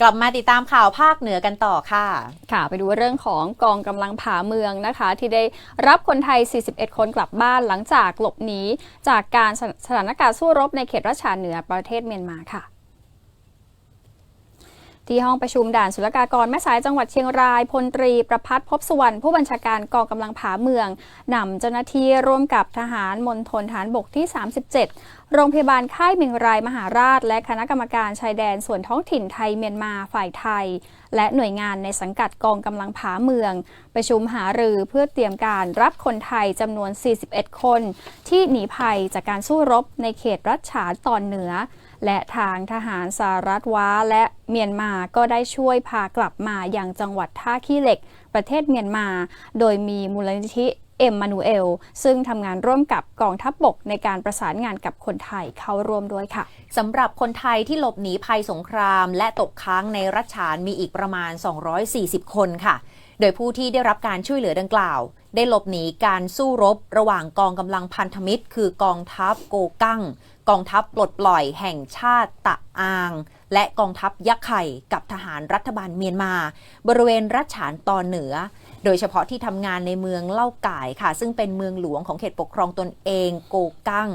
กลับมาติดตามข่าวภาคเหนือกันต่อค่ะ ค่ะ ไปดูเรื่องของกองกำลังผาเมืองนะคะ ที่ได้รับคนไทย 41 คนกลับบ้านหลังจากหลบหนีจากการสถานการณ์สู้รบในเขตรัชาเหนือประเทศเมียนมาค่ะ ที่ห้องประชุมด่านศุลกากรแม่สายจังหวัดเชียงรายพลตรีประพัฒน์พบสุวรรณผู้บัญชาการกองกำลังผาเมืองนำเจ้าหน้าที่ร่วมกับทหารมณฑลฐานบกที่ 37 โรงพยาบาลค่ายเมียงรายมหาราช และคณะกรรมการชายแดนส่วนท้องถิ่นไทยเมียนมาฝ่ายไทย และหน่วยงานในสังกัดกองกำลังผาเมือง ประชุมหารือเพื่อเตรียมการรับคนไทยจำนวน 41 คน ที่หนีภัยจากการสู้รบในเขตรัชฉานตอนเหนือ และทางทหารสหรัฐว้าและเมียนมาก็ได้ช่วยพากลับมาอย่างจังหวัดท่าขี้เหล็ก ประเทศเมียนมา โดยมีมูลนิธิเอ็มมานูเอล ซึ่งทำงานร่วมกับกองทัพบบกในการประสานงานกับคนไทยเข้าร่วมด้วยค่ะสำหรับคนไทยที่หลบหนีภัยสงคราม และตกค้างในรัชฉานมีอีกประมาณ 240 คนค่ะ โดยผู้ที่ได้รับการช่วยเหลือดังกล่าว ได้หลบหนีการสู้รบ ระหว่างกองกำลังพันธมิตร คือกองทัพโกกั้ง กองทัพปลดปล่อยแห่งชาติตะอาง และกองทัพยักษ์ไข่กับทหารรัฐบาลเมียนมา บริเวณรัชฉานตอนเหนือ โดยเฉพาะที่ทำงานในเมืองเล่าก่ายค่ะ ซึ่งเป็นเมืองหลวงของเขตปกครองตนเองโกกั้ง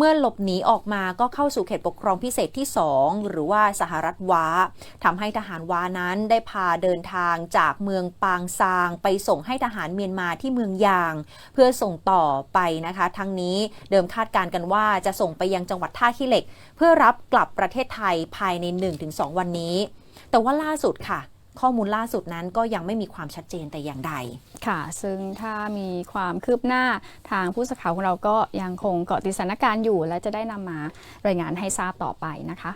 เมื่อหลบหนีออกมาก็เข้าสู่เขตปกครองพิเศษที่ 2 หรือว่าสหรัฐว้าทำให้ทหารว้านั้นได้พาเดินทางจากเมืองปางซาง ไปส่งให้ทหารเมียนมาที่เมืองยาง เพื่อส่งต่อไปนะคะ ทั้งนี้เดิมคาดการณ์กันว่าจะส่งไปยังจังหวัดท่าขี้เหล็ก เพื่อรับกลับประเทศไทยภายใน 1-2 วันนี้ แต่ว่าล่าสุดค่ะ ข้อมูลล่าสุดนั้นก็ยังไม่มีความชัดเจนแต่อย่างใด ค่ะ ซึ่งถ้ามีความคืบหน้าทางผู้สื่อข่าวของเราก็ยังคงเกาะติดสถานการณ์อยู่ และจะได้นำมารายงานให้ทราบต่อไปนะคะ